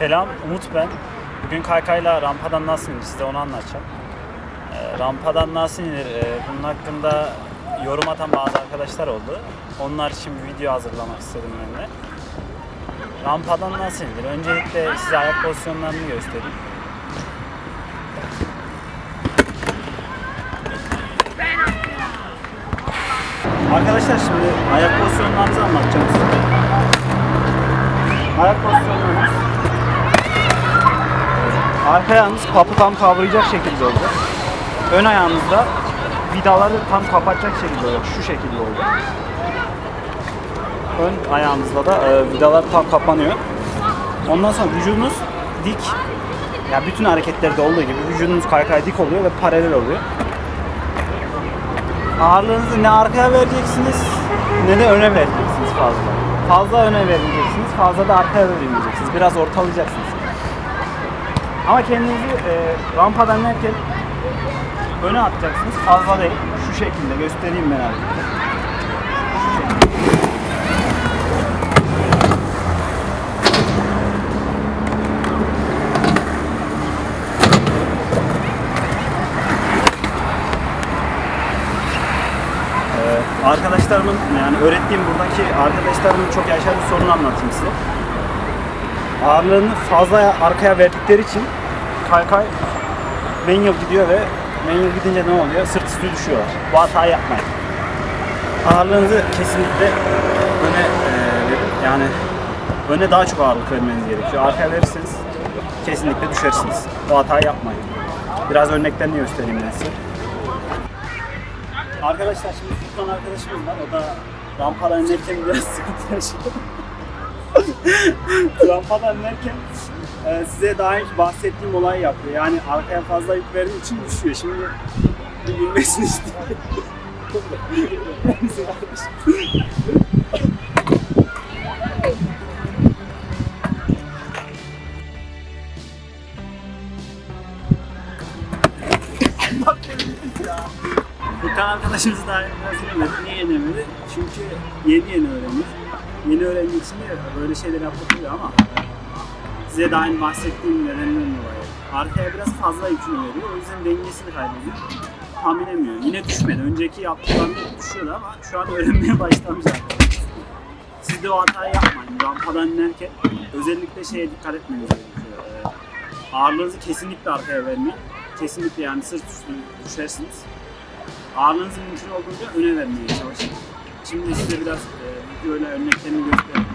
Selam, Umut ben. Bugün kaykayla rampadan nasıl inilir size onu anlatacağım. Ee, rampadan nasıl inilir ee, bunun hakkında yorum atan bazı arkadaşlar oldu. Onlar için bir video hazırlamak istedim ben de. Rampadan nasıl inilir? Öncelikle size ayak pozisyonlarını göstereyim. Arkadaşlar şimdi ayak pozisyonlarınızı anlatacağım size. Ayak pozisyonlarınız Arka ayağınız kapı tam kavrayacak şekilde olacak. Ön ayağınızda vidaları tam kapatacak şekilde olacak. Şu şekilde olacak. Ön ayağınızda da e, vidalar tam kapanıyor. Ondan sonra vücudunuz dik. Ya bütün hareketlerde olduğu gibi vücudunuz kaykay dik oluyor ve paralel oluyor. Ağırlığınızı ne arkaya vereceksiniz ne de öne vereceksiniz fazla. Fazla öne vermeyeceksiniz, fazla da arkaya vermeyeceksiniz. Biraz ortalayacaksınız. Ama kendinizi e, rampadan inerken öne atacaksınız. Fazla değil. Şu şekilde göstereyim ben abi. Ee, arkadaşlarımın yani öğrettiğim buradaki arkadaşlarımın çok yaşadığı sorunu anlatayım size. Ağırlığını fazla arkaya verdikleri için kaykay manual gidiyor ve manual gidince ne oluyor? Sırt üstü düşüyorlar. Bu hatayı yapmayın. Ağırlığınızı kesinlikle öne e. Yani öne daha çok ağırlık vermeniz gerekiyor. Arkaya verirseniz kesinlikle düşersiniz. Bu hatayı yapmayın. Biraz örneklerini göstereyim ben size. Arkadaşlar şimdi Furkan arkadaşımız var. O da rampadan inerken biraz sıkıntı yaşadı. rampadan inerken e, size daha önce bahsettiğim olayı yapıyor. Yani arkaya fazla yük verdiği için düşüyor. Şimdi bir dedim ya. Furkan arkadaşımız daha biraz. Niye yenemedi? Çünkü yeni yeni öğreniyor. Yeni öğrendiği için de böyle şeyler yapabiliyor ama size daha önce bahsettiğim nedeninden dolayı. Arkaya biraz fazla yükünü veriyor. O yüzden dengesini kaybediyor. Tam inemiyor. Yine düşmedi. Önceki yaptıklarında düşüyordu ama şu an öğrenmeye başlamış arkadaşlar. Siz de o hatayı yapmayın. Rampadan inerken özellikle şeye dikkat etmeniz gerekiyor. Ee, ağırlığınızı kesinlikle arkaya vermeyin. Kesinlikle yani sırt üstü düşersiniz. Ağırlığınızı mümkün olduğunca öne vermeye çalışın. Şimdi size biraz e, videoyla örneklerini göstereyim.